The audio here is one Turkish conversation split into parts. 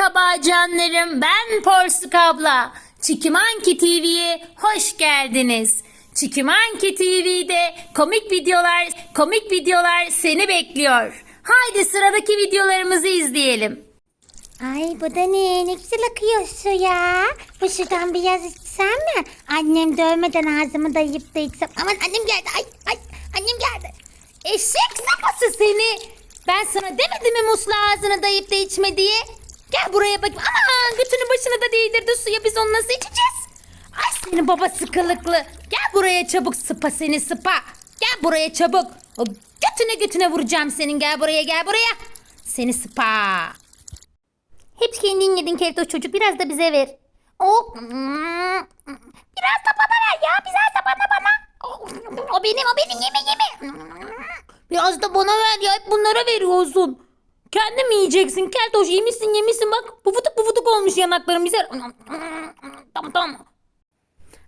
Merhaba canlarım, ben Porsuk abla. Çikimanki TV'ye hoş geldiniz. Çikimanki TV'de komik videolar, komik videolar seni bekliyor. Haydi sıradaki videolarımızı izleyelim. Ay bu da ne? Ne güzel akıyor su ya. Bu sudan biraz içsem mi? Annem dövmeden ağzımı dayayıp da içsem. Aman annem geldi. Ay ay annem geldi. Eşek sıpası seni. Ben sana demedim mi muslu ağzını dayayıp da içme diye? Gel buraya bakayım. Aman götünü başına da değdirdi suya biz onu nasıl içeceğiz? Ay senin baba sıkılıklı. Gel buraya çabuk sıpa seni sıpa. Gel buraya çabuk. O götüne götüne vuracağım senin gel buraya gel buraya. Seni sıpa. Hep kendin yedin keltoş çocuk. Biraz da bize ver. Oh. Biraz da bana ver ya. Biraz da bana bana. O benim o benim yeme yeme. Biraz da bana ver ya. Hep bunlara veriyorsun. Kendin mi yiyeceksin? Keltoş yemişsin yemişsin bak. Pufuduk pufuduk olmuş yanaklarım bize. Tamam tamam.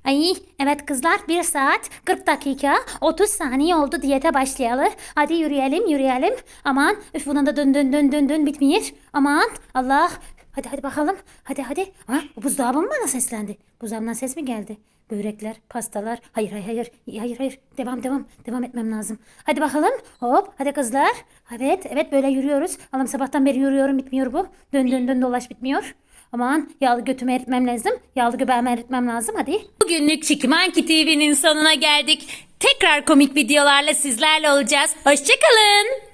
Ay evet kızlar 1 saat 40 dakika 30 saniye oldu diyete başlayalı. Hadi yürüyelim yürüyelim. Aman üf bunun da dön dön dön dön dön bitmiyor. Aman Allah. Hadi hadi bakalım. Hadi hadi. Ha, bu buzdağım mı bana seslendi? Buzdağımdan ses mi geldi? Börekler, pastalar. Hayır hayır hayır. Hayır hayır. Devam devam. Devam etmem lazım. Hadi bakalım. Hop. Hadi kızlar. Evet evet böyle yürüyoruz. Allah'ım sabahtan beri yürüyorum bitmiyor bu. Dön dön dön dolaş bitmiyor. Aman yağlı götümü eritmem lazım. Yağlı göbeğimi eritmem lazım. Hadi. Bugünlük Çikimanki TV'nin sonuna geldik. Tekrar komik videolarla sizlerle olacağız. Hoşçakalın.